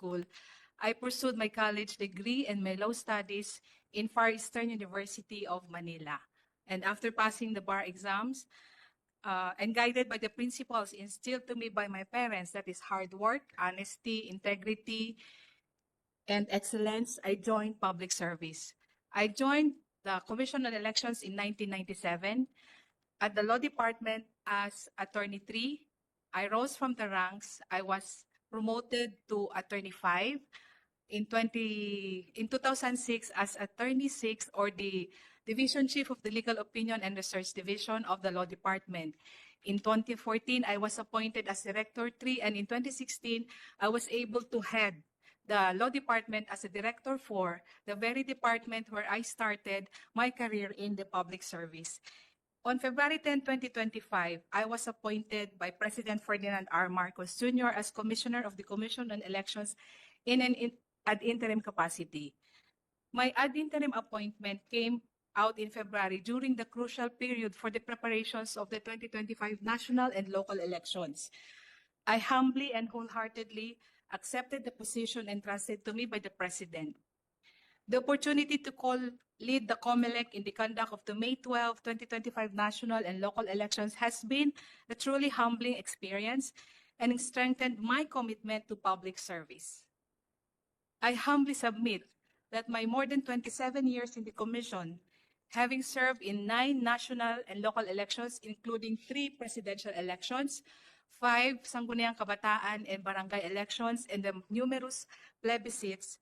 School, I pursued my college degree and my law studies in Far Eastern University of Manila. And after passing the bar exams, uh, and guided by the principles instilled to me by my parents, that is hard work, honesty, integrity, and excellence, I joined public service. I joined the Commission on Elections in 1997 at the law department as attorney three. I rose from the ranks. I was promoted to attorney five in 20 in 2006 as attorney six or the division chief of the legal opinion and research division of the law department. In 2014, I was appointed as director three, and in 2016, I was able to head the law department as a director for the very department where I started my career in the public service. On February 10, 2025, I was appointed by President Ferdinand R. Marcos Jr. as Commissioner of the Commission on Elections in an in, ad interim capacity. My ad interim appointment came out in February during the crucial period for the preparations of the 2025 national and local elections. I humbly and wholeheartedly accepted the position entrusted to me by the President. The opportunity to call lead the COMELEC in the conduct of the May 12, 2025 national and local elections has been a truly humbling experience and strengthened my commitment to public service. I humbly submit that my more than 27 years in the Commission, having served in nine national and local elections, including three presidential elections, five Sangguniang Kabataan and barangay elections, and the numerous plebiscites,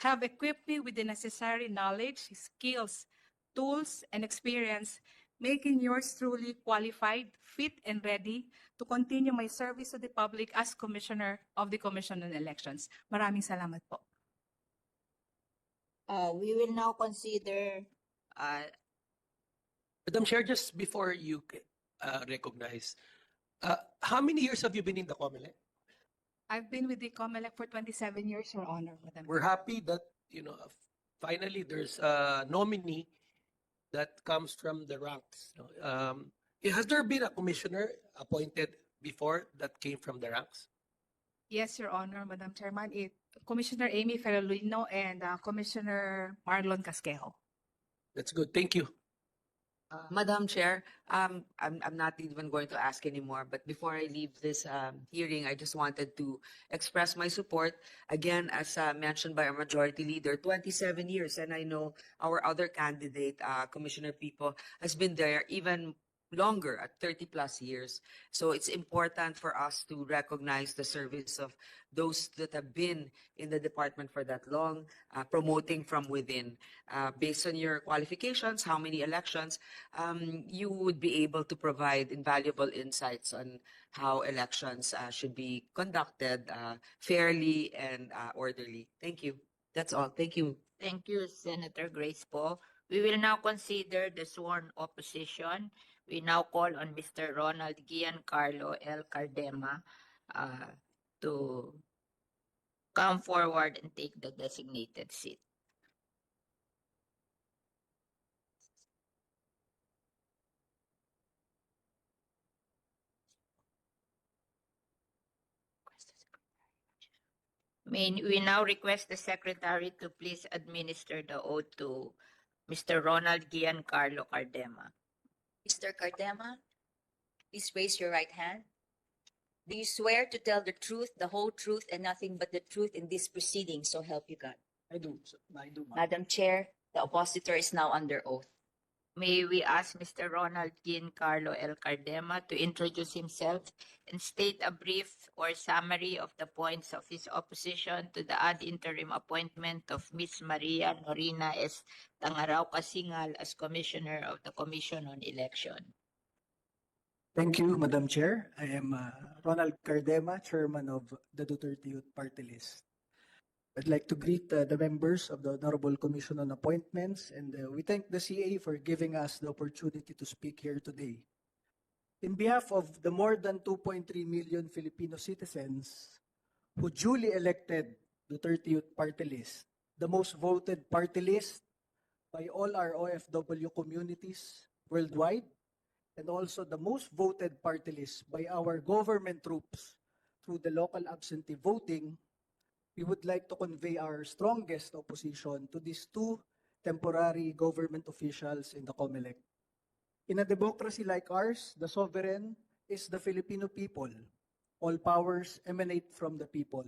have equipped me with the necessary knowledge, skills, tools, and experience, making yours truly qualified, fit, and ready to continue my service to the public as Commissioner of the Commission on Elections. Maraming salamat po. Uh, we will now consider, uh, Madam Chair, just before you uh, recognize, uh, how many years have you been in the COMELEC? I've been with the COMELEC for 27 years, Your Honor, Madam. We're happy that, you know, finally there's a nominee that comes from the ranks. no? Um, has there been a commissioner appointed before that came from the ranks? Yes, Your Honor, Madam Chairman. It, Commissioner Amy Ferrolino and uh, Commissioner Marlon Casquejo. That's good. Thank you. Uh, Madam Chair, um, I'm, I'm not even going to ask anymore, but before I leave this, um, hearing, I just wanted to express my support. Again, as, uh, mentioned by our majority leader, twenty-seven years, and I know our other candidate, uh, Commissioner Pipo, has been there even longer, at thirty-plus years. So it's important for us to recognize the service of those that have been in the department for that long, uh, promoting from within. Uh, based on your qualifications, how many elections, um, you would be able to provide invaluable insights on how elections uh, should be conducted uh, fairly and uh, orderly. Thank you. That's all. Thank you. thank you, Senator Grace Poe. We will now consider the sworn opposition. We now call on Mr. Ronald Giancarlo L. Cardema uh, to come forward and take the designated seat. May we now request the secretary to please administer the oath to Mr. Ronald Giancarlo Cardema. Mr. Cardema, please raise your right hand. Do you swear to tell the truth, the whole truth, and nothing but the truth in this proceeding, so help you God? I do, I do. ma'am. Madam Chair, the oppositor is now under oath. May we ask Mr. Ronald Giancarlo L. Cardema to introduce himself and state a brief or summary of the points of his opposition to the ad interim appointment of Ms. Maria Norina S. Tangarao Kasingal as Commissioner of the Commission on Election. Thank you, Madam Chair. I am uh, Ronald Cardema, Chairman of the Duterte Youth Party List. I'd like to greet uh, the members of the Honorable Commission on Appointments, and uh, we thank the CA for giving us the opportunity to speak here today. In behalf of the more than 2.3 million Filipino citizens who duly elected Duterte Youth Party List, the most voted party list by all our OFW communities worldwide, and also the most voted party list by our government troops through the local absentee voting, we would like to convey our strongest opposition to these two temporary government officials in the COMELEC. In a democracy like ours, the sovereign is the Filipino people. All powers emanate from the people.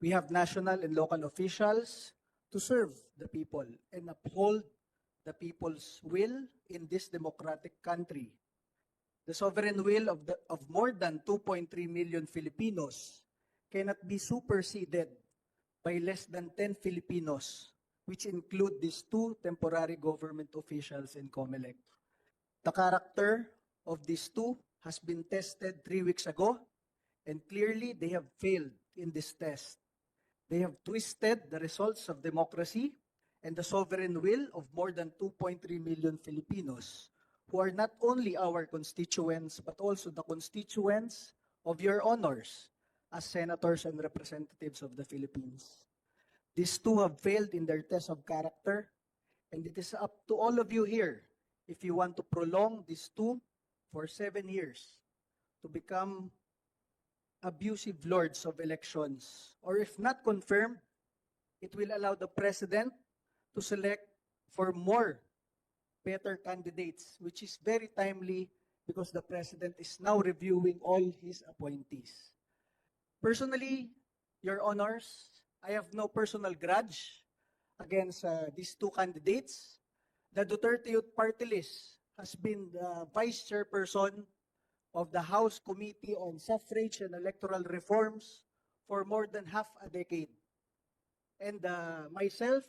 We have national and local officials to serve the people and uphold the people's will in this democratic country. The sovereign will of, the, of more than 2.3 million Filipinos cannot be superseded by less than 10 Filipinos, which include these two temporary government officials in COMELEC. The character of these two has been tested three weeks ago, and clearly they have failed in this test. They have twisted the results of democracy and the sovereign will of more than 2.3 million Filipinos, who are not only our constituents, but also the constituents of your honors as senators and representatives of the Philippines. These two have failed in their test of character, and it is up to all of you here if you want to prolong these two for seven years to become abusive lords of elections, or if not confirmed, it will allow the president to select for more better candidates, which is very timely because the president is now reviewing all his appointees. Personally, your honors, I have no personal grudge against uh, these two candidates. The Duterte Youth Party List has been the vice chairperson of the House Committee on Suffrage and Electoral Reforms for more than half a decade. And uh, myself,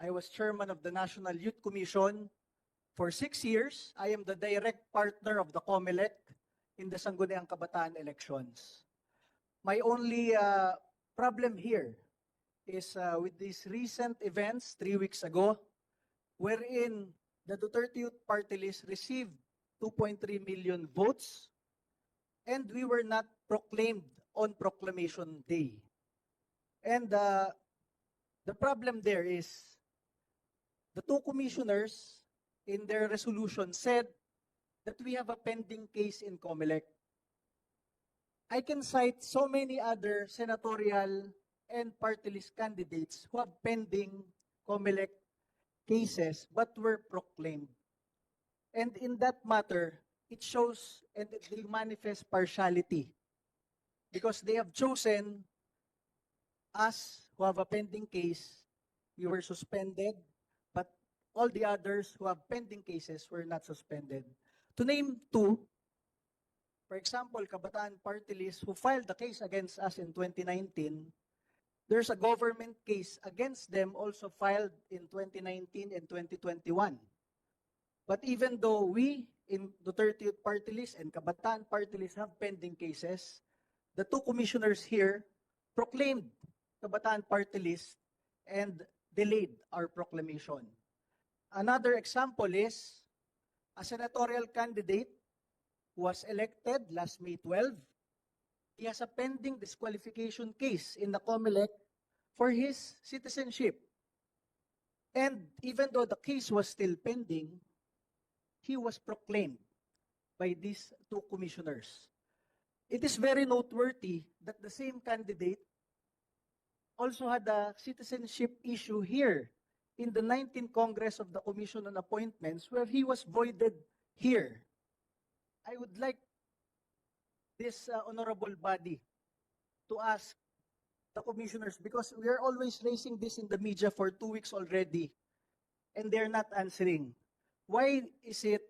I was chairman of the National Youth Commission for six years. I am the direct partner of the COMELEC in the Sangguniang Kabataan elections. My only uh, problem here is uh, with these recent events three weeks ago, wherein the Duterte Youth Party List received 2.3 million votes, and we were not proclaimed on Proclamation Day. And uh, the problem there is the two commissioners in their resolution said that we have a pending case in COMELEC. I can cite so many other senatorial and party list candidates who have pending COMELEC cases but were proclaimed. And in that matter, it shows and it will manifest partiality because they have chosen us who have a pending case, we were suspended, but all the others who have pending cases were not suspended. To name two, for example, Kabataan Party List who filed the case against us in 2019, there's a government case against them also filed in 2019 and 2021. But even though we in Duterte Party List and Kabataan Party List have pending cases, the two commissioners here proclaimed Kabataan Party List and delayed our proclamation. Another example is a senatorial candidate was elected last May 12. He has a pending disqualification case in the COMELEC for his citizenship. And even though the case was still pending, he was proclaimed by these two commissioners. It is very noteworthy that the same candidate also had a citizenship issue here in the 19th Congress of the Commission on Appointments where he was voided here. I would like this uh, honorable body to ask the commissioners because we are always raising this in the media for two weeks already and they're not answering. Why is it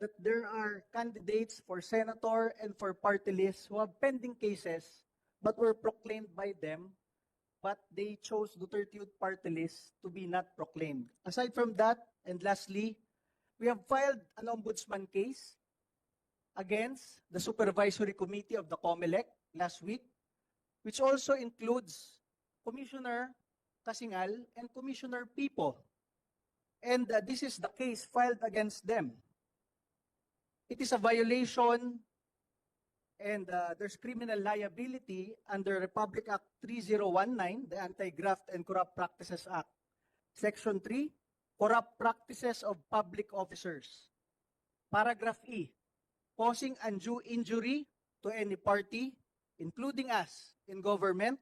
that there are candidates for senator and for party lists who have pending cases but were proclaimed by them, but they chose Duterte Youth Party List to be not proclaimed. Aside from that, and lastly, we have filed an ombudsman case against the supervisory committee of the COMELEC last week, which also includes Commissioner Kasingal and Commissioner Pipo. And uh, this is the case filed against them. It is a violation and uh, there's criminal liability under Republic Act 3019, the Anti-Graft and Corrupt Practices Act. Section 3, corrupt practices of public officers. Paragraph E, causing undue injury to any party, including us in government,